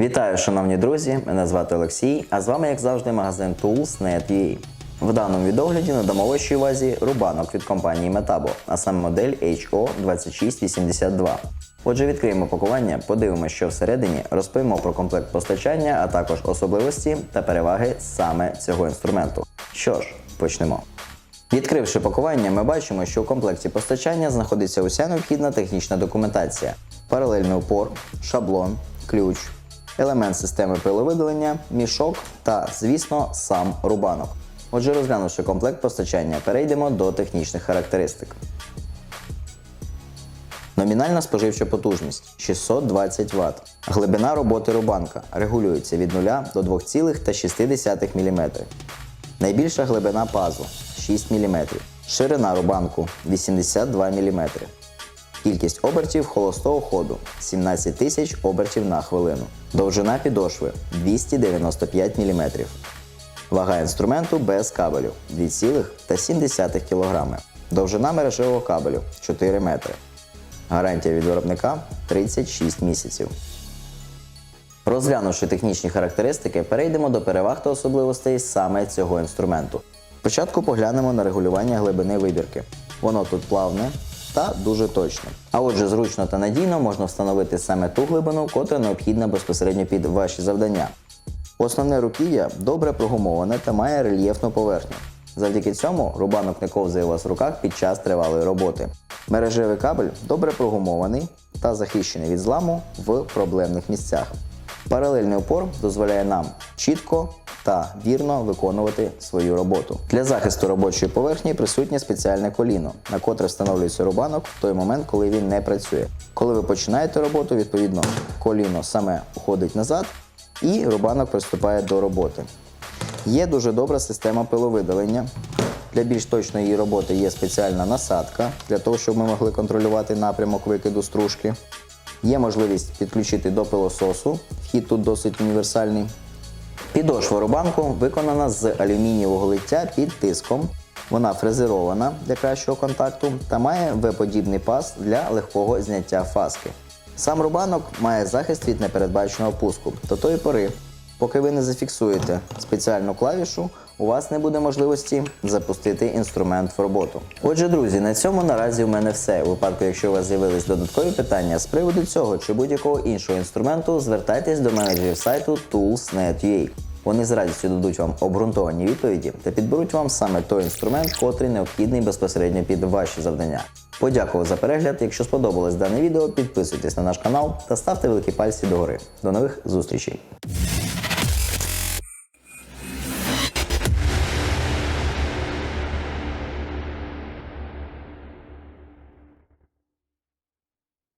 Вітаю, шановні друзі! Мене звати Олексій, а з вами, як завжди, магазин Tools.net.ua. В даному відогляді надамо вашій увазі рубанок від компанії Metabo, а саме модель HO2682. Отже, відкриємо пакування, подивимося, що всередині, розповімо про комплект постачання, а також особливості та переваги саме цього інструменту. Що ж, почнемо. Відкривши пакування, ми бачимо, що у комплекті постачання знаходиться уся необхідна технічна документація, паралельний упор, шаблон, ключ, елемент системи пиловидалення, мішок та, звісно, сам рубанок. Отже, розглянувши комплект постачання, перейдемо до технічних характеристик. Номінальна споживча потужність 620 Вт. Глибина роботи рубанка регулюється від 0 до 2,6 мм. Найбільша глибина пазу 6 мм. Ширина рубанку 82 мм. Кількість обертів холостого ходу 17 тисяч обертів на хвилину. Довжина підошви 295 мм. Вага інструменту без кабелю 2,7 кг. Довжина мережевого кабелю 4 метри. Гарантія від виробника 36 місяців. Розглянувши технічні характеристики, перейдемо до переваг та особливостей саме цього інструменту. Спочатку поглянемо на регулювання глибини вибірки. Воно тут плавне та дуже точне. А отже, зручно та надійно можна встановити саме ту глибину, котра необхідна безпосередньо під ваші завдання. Основне руків'я добре прогумоване та має рельєфну поверхню. Завдяки цьому рубанок не ковзає у вас в руках під час тривалої роботи. Мережевий кабель добре прогумований та захищений від зламу в проблемних місцях. Паралельний упор дозволяє нам чітко та вірно виконувати свою роботу. Для захисту робочої поверхні присутнє спеціальне коліно, на котре встановлюється рубанок в той момент, коли він не працює. Коли ви починаєте роботу, відповідно коліно саме уходить назад і рубанок приступає до роботи. Є дуже добра система пиловидалення. Для більш точної її роботи є спеціальна насадка для того, щоб ми могли контролювати напрямок викиду стружки. Є можливість підключити до пилососу. Вхід тут досить універсальний. Підошва рубанку виконана з алюмінієвого лиття під тиском. Вона фрезерована для кращого контакту та має V-подібний паз для легкого зняття фаски. Сам рубанок має захист від непередбаченого пуску до тої пори, поки ви не зафіксуєте спеціальну клавішу, у вас не буде можливості запустити інструмент в роботу. Отже, друзі, на цьому наразі у мене все. У випадку, якщо у вас з'явились додаткові питання з приводу цього чи будь-якого іншого інструменту, звертайтесь до менеджерів сайту Tools.net.ua. Вони з радістю дадуть вам обґрунтовані відповіді та підберуть вам саме той інструмент, котрий необхідний безпосередньо під ваші завдання. Подякував за перегляд. Якщо сподобалось дане відео, підписуйтесь на наш канал та ставте великі пальці догори. До нових зустрічей!